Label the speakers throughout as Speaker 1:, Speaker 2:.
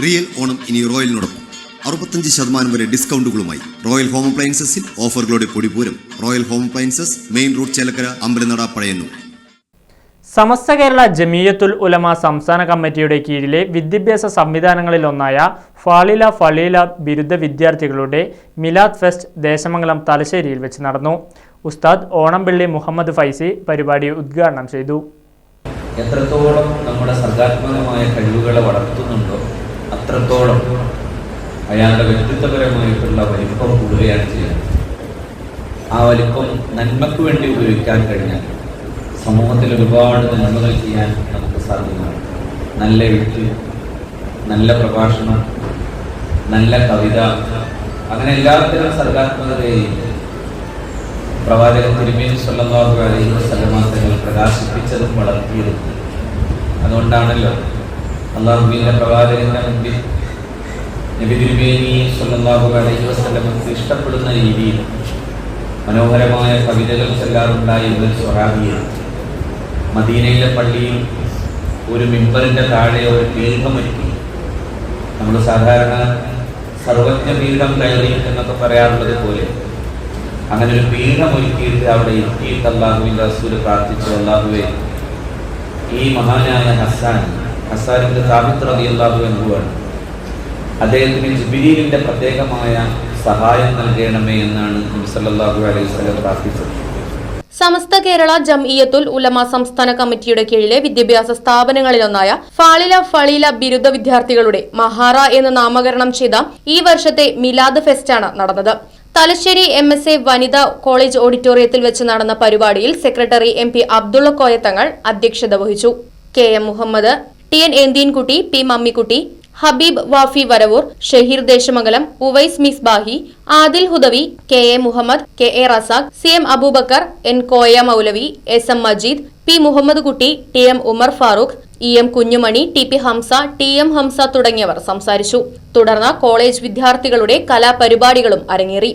Speaker 1: Real Onam ഇനി റോയലിനോടൊപ്പം. അറുപത്തഞ്ച് ശതമാനം വരെ ഡിസ്കൗണ്ടുകളുമായി റോയൽ ഹോം അപ്ലയൻസസിൽ ഓഫറുകളുടെ പൊടിപൂരം royal home appliances main road Chelakkara Ambalanada Pazhayannur.
Speaker 2: Samastha Kerala Jamiyyathul Ulama സംസ്ഥാന കമ്മിറ്റിയുടെ കീഴിലെ വിദ്യാഭ്യാസ സംവിധാനങ്ങളിലൊന്നായ ഫാളില ഫളീല ബിരുദ വിദ്യാർത്ഥികളുടെ മിലാദ് ഫെസ്റ്റ് ദേശമംഗലം തലശ്ശേരിയിൽ വെച്ച് നടന്നു. ഉസ്താദ് ഓണംപിള്ളി മുഹമ്മദ് ഫൈസി പരിപാടി ഉദ്ഘാടനം ചെയ്തു.
Speaker 3: എത്രത്തോളം നമ്മുടെ സർഗാത്മകമായ കഴിവുകളെ വളർത്തുന്നുണ്ടോ അത്രത്തോളം അയാളുടെ വ്യക്തിത്വപരമായിട്ടുള്ള വലിപ്പം കൂടുകയാണ് ചെയ്യുന്നത്. ആ വലിപ്പം നന്മക്ക് വേണ്ടി ഉപയോഗിക്കാൻ കഴിഞ്ഞാൽ സമൂഹത്തിൽ ഒരുപാട് നന്മകൾ ചെയ്യാൻ നമുക്ക് സാധ്യമാണ്. നല്ല എഴുത്ത് നല്ല പ്രഭാഷണം നല്ല കവിത അങ്ങനെ എല്ലാത്തരം സർഗാത്മകതയെയും പ്രവാചകൻ തിരുമേനി സല്ലല്ലാഹു അലൈഹി വസല്ലമ തങ്ങൾ പ്രകാശിപ്പിച്ചതും വളർത്തിയതും. അതുകൊണ്ടാണല്ലോ അള്ളാഹുവിന്റെ പ്രവാചകന്റെ മുമ്പിൽ നബി തിരുമേനി സല്ലല്ലാഹു അലൈഹി വസല്ലമക്ക് ഇഷ്ടപ്പെടുന്ന രീതിയിൽ മനോഹരമായ കവിതകൾ ചെല്ലാറുണ്ടായിരുന്ന സ്വഹാബിയെ മദീനയിലെ പള്ളിയിൽ ഒരു മിമ്പറിന്റെ താഴെ ഒരു പീഠമൊരുക്കി നമ്മൾ സാധാരണ സർവജ്ഞ പീഠം കയറി എന്നൊക്കെ പറയാറുള്ളത് പോലെ അങ്ങനെ ഒരു പീഠം ഒരുക്കിയിട്ട് അവിടെ എത്തിയിട്ട് അള്ളാഹുവിന്റെ അസൂര് പ്രാർത്ഥിച്ചു. അള്ളാഹുവെ ഈ മഹാനായ ഹസാൻ ഹസാനിന്റെ സാബിത്ത് റബി അള്ളാഹു എന്നുവാണ് അദ്ദേഹത്തിന് ജിബിരിലിന്റെ പ്രത്യേകമായ സഹായം നൽകണമേ എന്നാണ് നബി സല്ലല്ലാഹു അലൈഹി വസല്ലം പ്രാർത്ഥിച്ചത്.
Speaker 4: സമസ്ത കേരള ജംഇയത്തുൽ ഉലമ സംസ്ഥാന കമ്മിറ്റിയുടെ കീഴിലെ വിദ്യാഭ്യാസ സ്ഥാപനങ്ങളിലൊന്നായ ഫാളില ഫളീല ബിരുദ വിദ്യാർത്ഥികളുടെ മഹാറ എന്ന് നാമകരണം ചെയ്ത ഈ വർഷത്തെ മിലാദ് ഫെസ്റ്റാണ് നടന്നത്. തലശ്ശേരി എം എസ് എ വനിതാ കോളേജ് ഓഡിറ്റോറിയത്തിൽ വെച്ച് നടന്ന പരിപാടിയിൽ secretary M P Abdulla Koyathangal അധ്യക്ഷത വഹിച്ചു. K M Muhammad T N Enthinkutty P Mammikutty Habeeb Wafi Varavoor Shaheer Desamangalam Uvais Misbahi Adil Hudavi K A Muhammad K A Razak C M Aboobacker N Koya Moulavi S M Majeed P Muhammad Kutty T M Umar Farooq E M Kunjumani T P Hamsa T M Hamsa തുടങ്ങിയവർ സംസാരിച്ചു. തുടർന്ന് college വിദ്യാർത്ഥികളുടെ കലാപരിപാടികളും അരങ്ങേറി.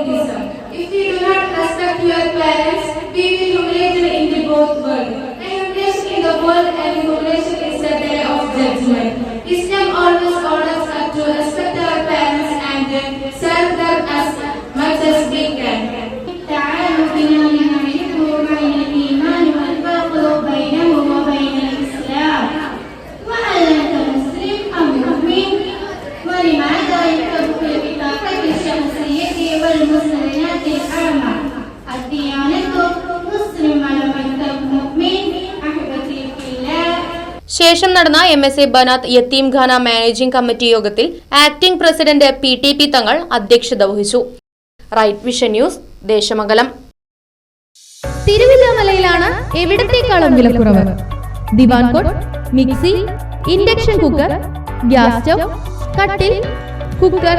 Speaker 5: Politicism. If you do not respect your parents, we will humiliate in the both world. And humiliation in the world and humiliation is the day of judgment. Islam always orders us to respect our parents and serve them as much as we can.
Speaker 4: ശേഷം നടന്ന M S A Banath Yatheemkhana managing committee യോഗത്തിൽ acting president P T P Thangal അധ്യക്ഷത വഹിച്ചു. Right vision news Desamangalam.
Speaker 6: തിരുവില്ലാമലയിലാണ് എവിടത്തേക്കാളും വിലക്കുറവ് divan cot mixie induction cooker gas stove കട്ടിൽ cooker